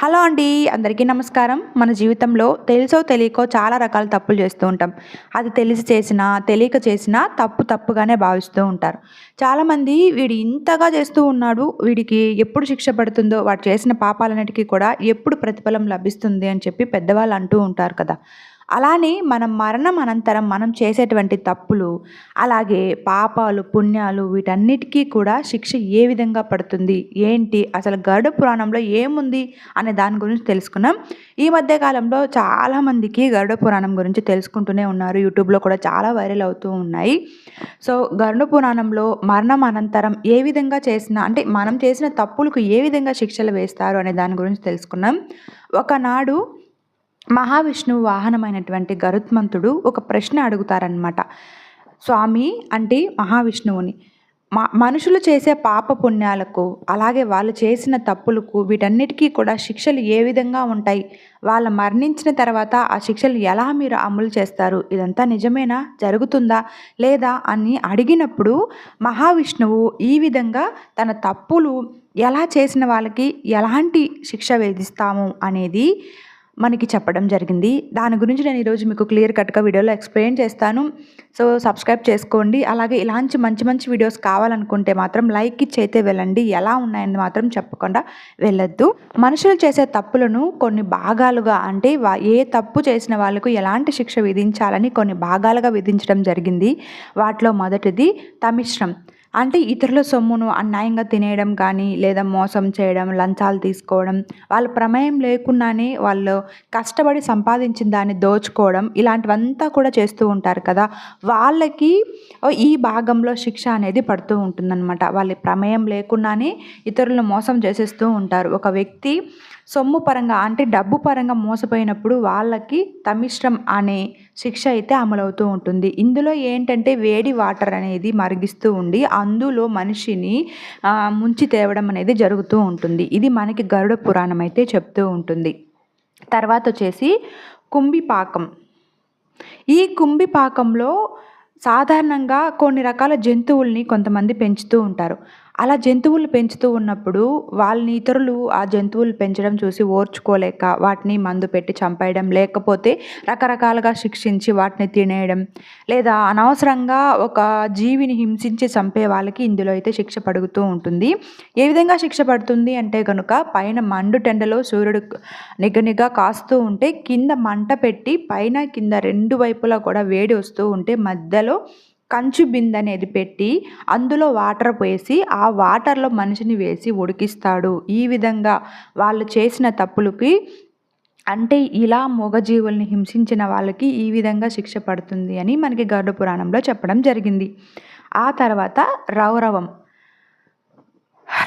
Hello అండి అందరికీ నమస్కారం. మన జీవితంలో తెలుసో తెలియకో చాలా రకాల తప్పులు చేస్తూ ఉంటాం. అది తెలిసి చేసినా తెలియక చేసినా తప్పు తప్పుగానే భావిస్తూ ఉంటారు. చాలామంది వీడు ఇంతగా చేస్తూ ఉన్నాడు వీడికి ఎప్పుడు శిక్ష పడుతుందో వాడు చేసిన పాపాలన్నిటికీ కూడా ఎప్పుడు ప్రతిఫలం లభిస్తుంది అని చెప్పి పెద్దవాళ్ళు అంటూ ఉంటారు కదా. అలానే మనం మరణం అనంతరం మనం చేసేటువంటి తప్పులు అలాగే పాపాలు పుణ్యాలు వీటన్నిటికీ కూడా శిక్ష ఏ విధంగా పడుతుంది? ఏంటి? అసలు గరుడ పురాణంలో ఏముంది? అనే దాని గురించి తెలుసుకున్నాం. ఈ మధ్యకాలంలో చాలామందికి గరుడ పురాణం గురించి తెలుసుకుంటూనే ఉన్నారు. యూట్యూబ్లో కూడా చాలా వైరల్ అవుతూ ఉన్నాయి. సో గరుడ పురాణంలో మరణం అనంతరం ఏ విధంగా చేసిన అంటే మనం చేసిన తప్పులకు ఏ విధంగా శిక్షలు వేస్తారు అనే దాని గురించి తెలుసుకున్నాం. ఒకనాడు మహావిష్ణువు వాహనమైనటువంటి గరుత్మంతుడు ఒక ప్రశ్న అడుగుతారనమాట స్వామి అంటే మహావిష్ణువుని మా మనుషులు చేసే పాప పుణ్యాలకు అలాగే వాళ్ళు చేసిన తప్పులకు వీటన్నిటికీ కూడా శిక్షలు ఏ విధంగా ఉంటాయి? వాళ్ళ మరణించిన తర్వాత ఆ శిక్షలు ఎలా మీరు అమలు చేస్తారు? ఇదంతా నిజమేనా? జరుగుతుందా? లేదా? అని అడిగినప్పుడు మహావిష్ణువు ఈ విధంగా తన తప్పులు ఎలా చేసిన వాళ్ళకి ఎలాంటి శిక్ష వేధిస్తాము అనేది మనకి చెప్పడం జరిగింది. దాని గురించి నేను ఈరోజు మీకు క్లియర్ కట్గా వీడియోలో ఎక్స్ప్లెయిన్ చేస్తాను. సో సబ్స్క్రైబ్ చేసుకోండి. అలాగే ఇలాంటి మంచి మంచి వీడియోస్ కావాలనుకుంటే మాత్రం లైక్ ఇచ్చి అయితే వెళ్ళండి. ఎలా ఉన్నాయని మాత్రం చెప్పకుండా వెళ్ళొద్దు. మనుషులు చేసే తప్పులను కొన్ని భాగాలుగా అంటే ఏ తప్పు చేసిన వాళ్ళకు ఎలాంటి శిక్ష విధించాలని కొన్ని భాగాలుగా విధించడం జరిగింది. వాటిలో మొదటిది తమిశ్రం. అంటే ఇతరుల సొమ్మును అన్యాయంగా తినేయడం కానీ లేదా మోసం చేయడం లంచాలు తీసుకోవడం వాళ్ళ ప్రమేయం లేకుండానే వాళ్ళు కష్టపడి సంపాదించిన దాన్ని దోచుకోవడం ఇలాంటివంతా కూడా చేస్తూ ఉంటారు కదా. వాళ్ళకి ఈ భాగంలో శిక్ష అనేది పడుతూ ఉంటుందన్నమాట. వాళ్ళ ప్రమేయం లేకుండానే ఇతరులను మోసం చేసేస్తూ ఉంటారు. ఒక వ్యక్తి సొమ్ము పరంగా అంటే డబ్బు పరంగా మోసపోయినప్పుడు వాళ్ళకి తమిశ్రం అనే శిక్ష అయితే అమలవుతూ ఉంటుంది. ఇందులో ఏంటంటే వేడి వాటర్ అనేది మరిగిస్తూ ఉండి అందులో మనిషిని ముంచి తేవడం అనేది జరుగుతూ ఉంటుంది. ఇది మనకి గరుడ పురాణం అయితే చెప్తూ ఉంటుంది. తర్వాత వచ్చేసి కుంభిపాకం. ఈ కుంభిపాకంలో సాధారణంగా కొన్ని రకాల జంతువుల్ని కొంతమంది పెంచుతూ ఉంటారు. అలా జంతువులు పెంచుతూ ఉన్నప్పుడు వాళ్ళని ఇతరులు ఆ జంతువులు పెంచడం చూసి ఓర్చుకోలేక వాటిని మందు పెట్టి చంపేయడం లేకపోతే రకరకాలుగా శిక్షించి వాటిని తినేయడం లేదా అనవసరంగా ఒక జీవిని హింసించి చంపే వాళ్ళకి ఇందులో అయితే శిక్ష పడుగుతూ ఉంటుంది. ఏ విధంగా శిక్ష పడుతుంది అంటే కనుక పైన మండు టెండలో సూర్యుడు నిగనిగా కాస్తూ ఉంటే కింద మంట పెట్టి పైన కింద రెండు వైపులా కూడా వేడి వస్తూ ఉంటే మధ్యలో కంచు బిందె అనేది పెట్టి అందులో వాటర్ పోసి ఆ వాటర్లో మనిషిని వేసి ఉడికిస్తాడు. ఈ విధంగా వాళ్ళు చేసిన తప్పులకి అంటే ఇలా మూగజీవుల్ని హింసించిన వాళ్ళకి ఈ విధంగా శిక్ష పడుతుంది అని మనకి గరుడ పురాణంలో చెప్పడం జరిగింది. ఆ తర్వాత రౌరవం.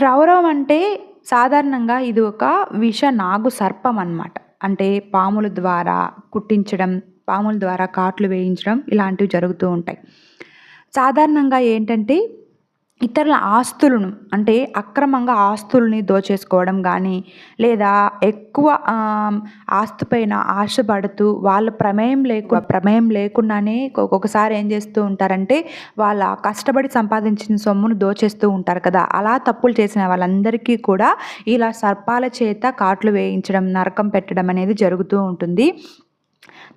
రౌరవం అంటే సాధారణంగా ఇది ఒక విష నాగు సర్పం అన్నమాట. అంటే పాముల ద్వారా కుట్టించడం పాముల ద్వారా కాట్లు వేయించడం ఇలాంటివి జరుగుతూ ఉంటాయి. సాధారణంగా ఏంటంటే ఇతరుల ఆస్తులను అంటే అక్రమంగా ఆస్తుల్ని దోచేసుకోవడం కానీ లేదా ఎక్కువ ఆస్తిపైన ఆశపడుతూ వాళ్ళ ప్రమేయం లేకు ప్రమేయం లేకుండానే ఒక్కొక్కసారి ఏం చేస్తూ ఉంటారంటే వాళ్ళ కష్టపడి సంపాదించిన సొమ్మును దోచేస్తూ ఉంటారు కదా. అలా తప్పులు చేసిన వాళ్ళందరికీ కూడా ఇలా సర్పాల చేత కాట్లు వేయించడం నరకం పెట్టడం అనేది జరుగుతూ ఉంటుంది.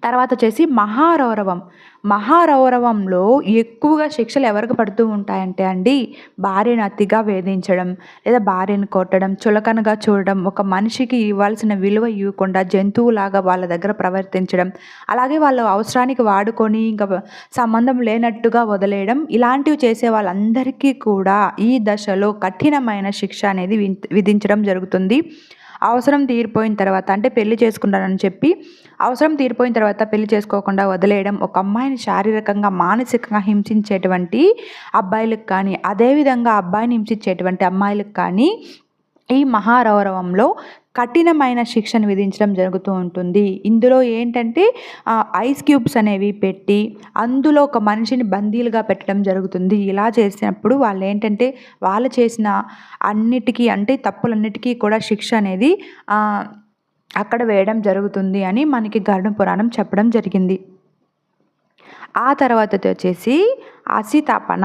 తర్వాత వచ్చేసి మహారౌరవం. మహారౌరవంలో ఎక్కువగా శిక్షలు ఎవరికి పడుతూ ఉంటాయంటే అండి భార్యను అతిగా వేధించడం లేదా భార్యను కొట్టడం చులకనగా చూడడం ఒక మనిషికి ఇవ్వాల్సిన విలువ ఇవ్వకుండా జంతువులాగా వాళ్ళ దగ్గర ప్రవర్తించడం అలాగే వాళ్ళు అవసరానికి వాడుకొని ఇంకా సంబంధం లేనట్టుగా వదిలేయడం ఇలాంటివి చేసే వాళ్ళందరికీ కూడా ఈ దశలో కఠినమైన శిక్ష అనేది విధించడం జరుగుతుంది. అవసరం తీరిపోయిన తర్వాత అంటే పెళ్ళి చేసుకుంటానని చెప్పి అవసరం తీరిపోయిన తర్వాత పెళ్ళి చేసుకోకుండా వదిలేయడం ఒక అమ్మాయిని శారీరకంగా మానసికంగా హింసించేటువంటి అబ్బాయిలకు కానీ అదేవిధంగా అబ్బాయిని హింసించేటువంటి అమ్మాయిలకు కానీ ఈ మహారౌరవంలో కఠినమైన శిక్షను విధించడం జరుగుతూ ఉంటుంది. ఇందులో ఏంటంటే ఐస్ క్యూబ్స్ అనేవి పెట్టి అందులో ఒక మనిషిని బందీలుగా పెట్టడం జరుగుతుంది. ఇలా చేసినప్పుడు వాళ్ళు ఏంటంటే వాళ్ళు చేసిన అన్నిటికీ అంటే తప్పులన్నిటికీ కూడా శిక్ష అనేది అక్కడ వేయడం జరుగుతుంది అని మనకి గరుడ పురాణం చెప్పడం జరిగింది. ఆ తర్వాత వచ్చేసి అసితపన.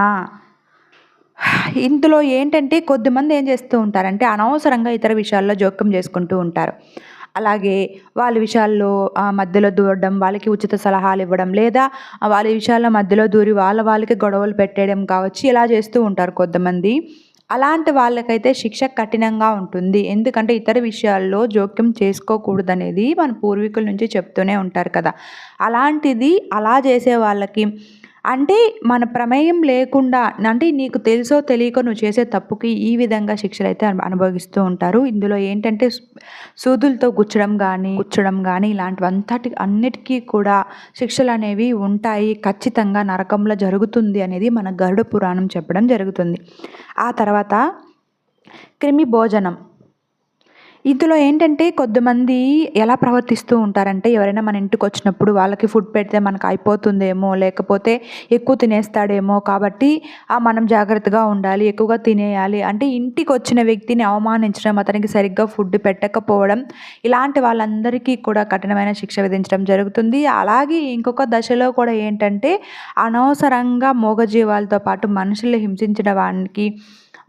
ఇందులో ఏంటంటే కొద్దిమంది ఏం చేస్తూ ఉంటారంటే అనవసరంగా ఇతర విషయాల్లో జోక్యం చేసుకుంటూ ఉంటారు. అలాగే వాళ్ళ విషయాల్లో మధ్యలో దూరడం వాళ్ళకి ఉచిత సలహాలు ఇవ్వడం లేదా వాళ్ళ విషయాల్లో మధ్యలో దూరి వాళ్ళ వాళ్ళకి గొడవలు పెట్టేయడం కావచ్చు ఇలా చేస్తూ ఉంటారు కొంతమంది అలాంటి వాళ్ళకైతే శిక్ష కఠినంగా ఉంటుంది. ఎందుకంటే ఇతర విషయాల్లో జోక్యం చేసుకోకూడదనేది మన పూర్వీకుల నుంచి చెప్తూనే ఉంటారు కదా. అలాంటిది అలా చేసే వాళ్ళకి అంటే మన ప్రమేయం లేకుండా అంటే నీకు తెలుసో తెలియకో నువ్వు చేసే తప్పుకి ఈ విధంగా శిక్షలు అయితే అనుభవిస్తూ ఉంటారు. ఇందులో ఏంటంటే సూదులతో గుచ్చడం కానీ గుచ్చడం కానీ ఇలాంటివంతటి అన్నిటికీ కూడా శిక్షలు అనేవి ఉంటాయి. ఖచ్చితంగా నరకంలో జరుగుతుంది అనేది మన గరుడ పురాణం చెప్పడం జరుగుతుంది. ఆ తర్వాత క్రిమి భోజనం. ఇందులో ఏంటంటే కొద్దిమంది ఎలా ప్రవర్తిస్తూ ఉంటారంటే ఎవరైనా మన ఇంటికి వచ్చినప్పుడు వాళ్ళకి ఫుడ్ పెడితే మనకు అయిపోతుందేమో లేకపోతే ఎక్కువ తినేస్తాడేమో కాబట్టి మనం జాగ్రత్తగా ఉండాలి ఎక్కువగా తినేయాలి అంటే ఇంటికి వచ్చిన వ్యక్తిని అవమానించడం అతనికి సరిగ్గా ఫుడ్ పెట్టకపోవడం ఇలాంటి వాళ్ళందరికీ కూడా కఠినమైన శిక్ష విధించడం జరుగుతుంది. అలాగే ఇంకొక దశలో కూడా ఏంటంటే అనవసరంగా మూగజీవాలతో పాటు మనుషుల్ని హింసించిన వానికి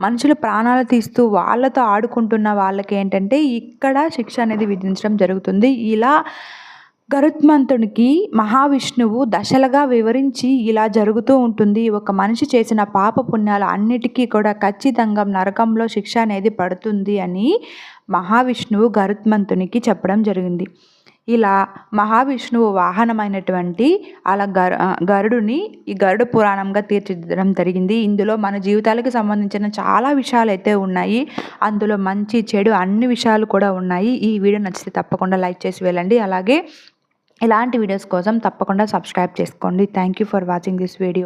మనుషులు ప్రాణాలు తీస్తూ వాళ్ళతో ఆడుకుంటున్న వాళ్ళకి ఏంటంటే ఇక్కడ శిక్ష అనేది విధించడం జరుగుతుంది. ఇలా గరుత్మంతునికి మహావిష్ణువు దశలుగా వివరించి ఇలా జరుగుతూ ఉంటుంది. ఒక మనిషి చేసిన పాప పుణ్యాలు అన్నిటికీ కూడా ఖచ్చితంగా నరకంలో శిక్ష అనేది పడుతుంది అని మహావిష్ణువు గరుత్మంతునికి చెప్పడం జరిగింది. ఇలా మహావిష్ణువు వాహనమైనటువంటి అలా గరు గరుడుని ఈ గరుడు పురాణంగా తీర్చిదిద్దడం జరిగింది. ఇందులో మన జీవితాలకు సంబంధించిన చాలా విషయాలు అయితే ఉన్నాయి. అందులో మంచి చెడు అన్ని విషయాలు కూడా ఉన్నాయి. ఈ వీడియో నచ్చితే తప్పకుండా లైక్ చేసి వెళ్ళండి. అలాగే ఇలాంటి వీడియోస్ కోసం తప్పకుండా సబ్స్క్రైబ్ చేసుకోండి. Thank you for watching this video.